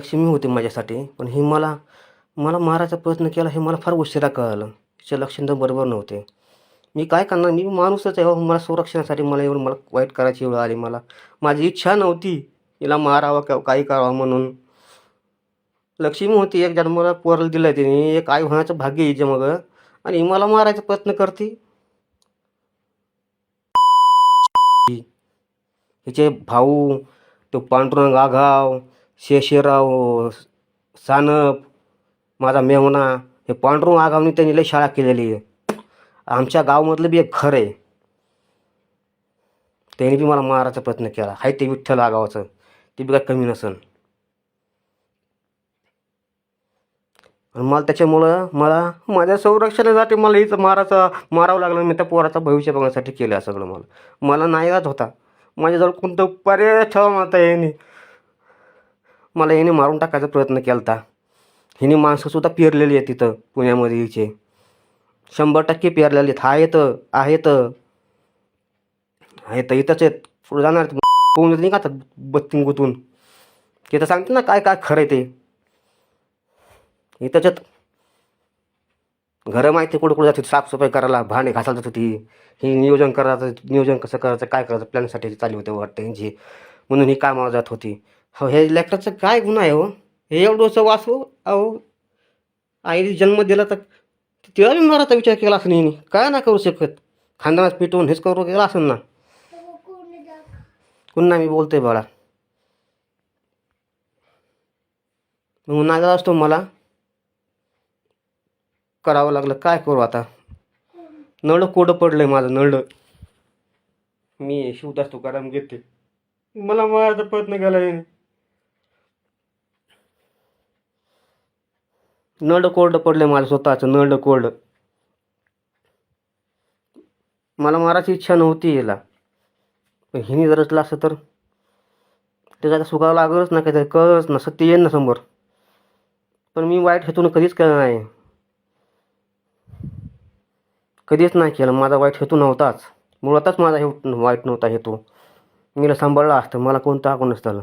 लक्ष्मी होती माझ्यासाठी पण हे मला मला मारायचा प्रयत्न केला हे मला फार उशिरा कळालं. तिचे लक्षण तर बरोबर नव्हते. मी काय करणार? मी माणूसच आहे हो. मला संरक्षणासाठी मला एवढं मला वाईट करायची वेळ आली मला. माझी इच्छा नव्हती हिला मारावं का काही करावं म्हणून. लक्ष्मी होती एक जन्माला पोरल दिलं तिने. एक आई होण्याचं भाग्य हिच्या मग. आणि मला मारायचा प्रयत्न करते. हिचे भाऊ तो पांडुरंग आघाव शेषेराव सानप माझा मेवना हे पांडुरंग आगावनी त्यांनी लई शाळा केलेली आहे. आमच्या गावामधलं बी एक घर आहे. त्यांनी बी मला मारायचा प्रयत्न केला. हाय ते विठ्ठल आगावाचं. ते बी काय कमी नसन. आणि मला त्याच्यामुळं मला माझ्या संरक्षणासाठी मला हिचं मारायचं मारावं लागलं. मी त्या पोराचं भविष्य बघण्यासाठी केलं सगळं मला. मला नाईलाज होता. माझ्याजवळ कोणतं पर्याय ठेवा म्हणता येणे मला याने मारून टाकायचा प्रयत्न केला होता हिने माणसंसुद्धा पेरलेली आहे तिथं पुण्यामध्ये हिचे शंभर टक्के पेरलेले आहेत. आहेत आहेत आहेत इथंच आहेत. पुढे जाणार आहेत. नाही का आता बत्तीन गुतून? तिथं सांगते ना काय काय खरं आहे ते. इथंच आहेत. घरं माहिती कुठं कुठं जाते साफसफाई करायला भांडे घासायला जात होती ही नियोजन करायचं नियोजन कसं करायचं काय करायचं प्लॅनसाठी चालू होते वाटतं. यांची म्हणून ही कामावर जात होती. हो हे लेकराचं काय गुन्हा आहे हो? हे एवढंसं वाचू अहो आईने जन्म दिला तर तिला बी मारायचा विचार केला असं नाही. काय ना करू शकत? खानदानात पेटवून हेच करू केला असेल ना. पुन्हा मी बोलतोय बाळा. मग नागला असतो मला. करावं लागलं काय करू आता? नळ कोडं पडलंय माझं नळ. मी शिवदास तुकाराम घेते. मला मारायचा प्रयत्न केला नळ कोरडं पडलं मला स्वतःचं नळ कोरडं. मला मारायची इच्छा नव्हती याला. पण हिने जर असलं असतं तर त्याचा आता सुखावं लागलच ना काहीतरी कळच ना सत्य येईन ना समोर. पण मी वाईट हेतून कधीच केलं नाही. कधीच नाही केलं माझा वाईट हेतू नव्हताच. मुळातच माझा हे वाईट नव्हता हेतू. मीला सांभाळला असतं मला कोणतं आकून नसतं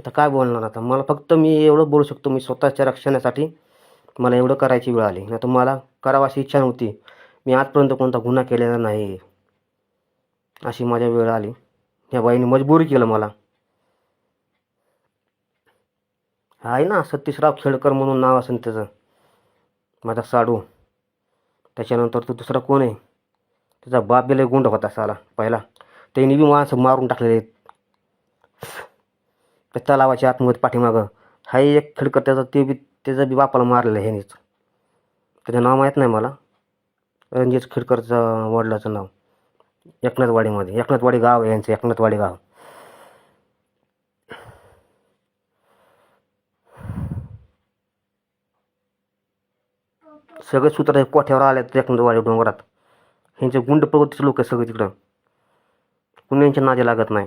आता काय बोलणार आता? मला फक्त मी एवढं बोलू शकतो मी स्वतःच्या रक्षणासाठी. मला एवढं करायची वेळ आली. नाही तर मला करावं अशी इच्छा नव्हती. मी आजपर्यंत कोणता गुन्हा केलेला नाही. अशी माझ्या वेळ आली. या बाईने मजबूर केलं मला. आहे ना सतीशराव खेडकर म्हणून नाव असेल त्याचं. माझा साडू. त्याच्यानंतर तो दुसरा कोण आहे? त्याचा बाप गेला गुंड होता साला पहिला. त्यांनी बी माणसं मारून टाकलेले आहेत. त्या तलावाच्या आतमध्ये पाठीमागं. हाही एक खिडकर त्याचा ते बी त्याचा बी बापाला मारलेलं आहे ह्यानेच. त्याचं नाव माहीत नाही मला. रणजित खिडकरचं वडिलाचं नाव. एकनाथवाडीमध्ये. एकनाथवाडी गाव आहे यांचं एकनाथवाडी गाव. सगळे सूत्र कोठ्यावर आले एकनाथवाडी डोंगरात? ह्यांचे गुंड प्रवृत्तीचे लोक आहेत सगळे तिकडं. कुण्यांच्या नादी लागत नाही.